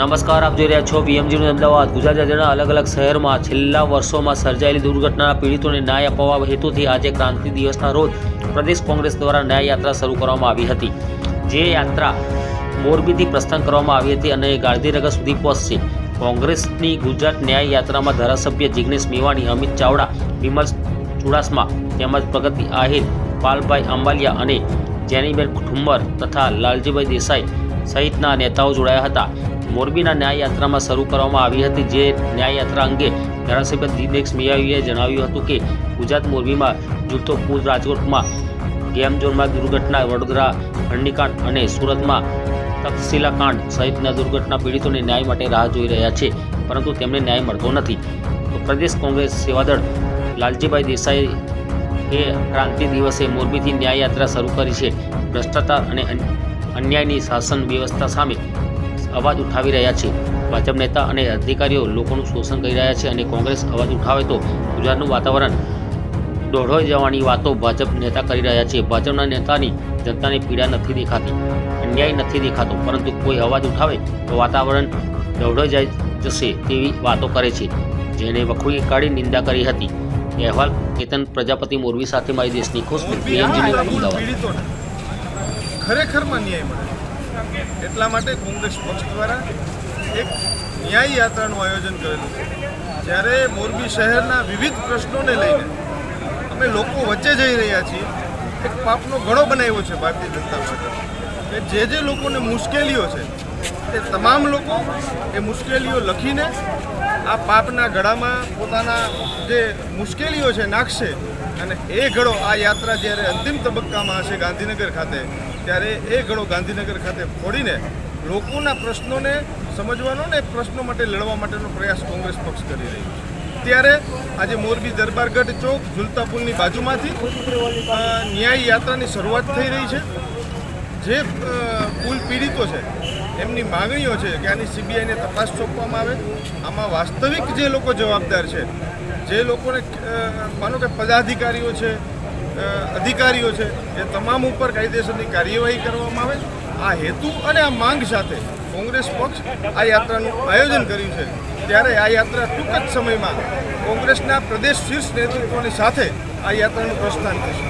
નમસ્કાર, આપ જોઈ રહ્યા છો બીએમજી અમદાવાદ. ગુજરાત રાજ્યના અલગ અલગ શહેરમાં છેલ્લા વર્ષોમાં સર્જાયેલી દુર્ઘટનાના પીડિતોને ન્યાય અપાવવા હેતુથી આજે ક્રાંતિ દિવસના રોજ પ્રદેશ કોંગ્રેસ દ્વારા ન્યાય યાત્રા શરૂ કરવામાં આવી હતી. જે યાત્રા મોરબીથી પ્રસ્થાન કરવામાં આવી હતી અને ગાંધીનગર સુધી પહોંચશે. કોંગ્રેસની ગુજરાત ન્યાય યાત્રામાં ધારાસભ્ય જિગ્નેશ મેવાણી, અમિત ચાવડા, વિમલ ચુડાસમા તેમજ પ્રગતિ આહિર, પાલભાઈ અંબાલિયા અને જેનીબેન ઠુમ્મર તથા લાલજીભાઈ દેસાઈ સહિતના નેતાઓ જોડાયા હતા. મોરબીના ન્યાય યાત્રામાં શરૂ કરવામાં આવી હતી, જે ન્યાય યાત્રા અંગે ધારાસભ્ય દિનેશ મિયાવીએ જણાવ્યું હતું કે, ગુજરાત મોરબીમાં જૂથો પૂર રાજકોટમાં ગેમ ઝોનમાં દુર્ઘટના, વડોદરા હરણીકાંડ અને સુરતમાં તક્ષશિલા કાંડ સહિતના દુર્ઘટના પીડિતોને ન્યાય માટે રાહ જોઈ રહ્યા છે, પરંતુ તેમને ન્યાય મળતો નથી. તો પ્રદેશ કોંગ્રેસ સેવાદળ લાલજીભાઈ દેસાઈ એ ક્રાંતિ દિવસે મોરબીથી ન્યાય યાત્રા શરૂ કરી છે. ભ્રષ્ટાચાર અને અન્યાયની શાસન વ્યવસ્થા સામે અવાજ ઉઠાવી રહ્યા છે. ભાજપ નેતા અને અધિકારીઓ લોકોનું શોષણ કરી રહ્યા છે અને કોંગ્રેસ અવાજ ઉઠાવે તો ગુજરાતનું વાતાવરણ દોઢોઈ જવાની વાતો ભાજપ નેતા કરી રહ્યા છે. ભાજપના નેતાની જનતાને પીડા નથી દેખાતી અન્યાય નથી દેખાતો પરંતુ કોઈ અવાજ ઉઠાવે તો વાતાવરણ દોઢોઈ જાય જશે તેવી વાતો કરે છે. જેને વખોડી કાઢી નિંદા કરી હતી. અહેવાલ કેતન પ્રજાપતિ મોરબી સાથે મારી દેશની ખુશ અમદાવાદ. ખરેખરમાં ન્યાય મળે. એટલા માટે કોંગ્રેસ પક્ષ દ્વારા એક ન્યાય યાત્રાનું આયોજન કરેલું છે. જ્યારે મોરબી શહેરના વિવિધ પ્રશ્નોને લઈને અમે લોકો વચ્ચે જઈ રહ્યા છીએ, એક પાપનો ગળો બનાવ્યો છે ભારતીય જનતા પાર્ટી કે જે જે લોકોને મુશ્કેલીઓ છે, તે તમામ લોકો એ મુશ્કેલીઓ લખીને આ પાપના ગળામાં પોતાના જે મુશ્કેલીઓ છે, નાખશે અને એ ઘડો આ યાત્રા જ્યારે અંતિમ તબક્કામાં હશે ગાંધીનગર ખાતે, ત્યારે એ ઘડો ગાંધીનગર ખાતે ફોડીને લોકોના પ્રશ્નોને સમજવાનો ને પ્રશ્નો માટે લડવા માટેનો પ્રયાસ કોંગ્રેસ પક્ષ કરી રહ્યું છે. ત્યારે આજે મોરબી દરબારગઢ ચોક ઝુલતા પુલની બાજુમાંથી ન્યાય યાત્રાની શરૂઆત થઈ રહી છે. જે પુલ પીડિતો છે એમની માગણીઓ છે કે આની સીબીઆઈને તપાસ સોંપવામાં આવે. આમાં વાસ્તવિક જે લોકો જવાબદાર છે, જે લોકોને માનો કે પદાધિકારીઓ છે અધિકારીઓ છે, એ તમામ ઉપર કાયદેસરની કાર્યવાહી કરવામાં આવે. આ હેતુ અને આ માંગ સાથે કોંગ્રેસ પક્ષ આ યાત્રાનું આયોજન કર્યું છે. ત્યારે આ યાત્રા ટૂંક જ સમયમાં કોંગ્રેસના પ્રદેશ શીર્ષ નેતૃત્વની સાથે આ યાત્રાનું પ્રસ્થાન થશે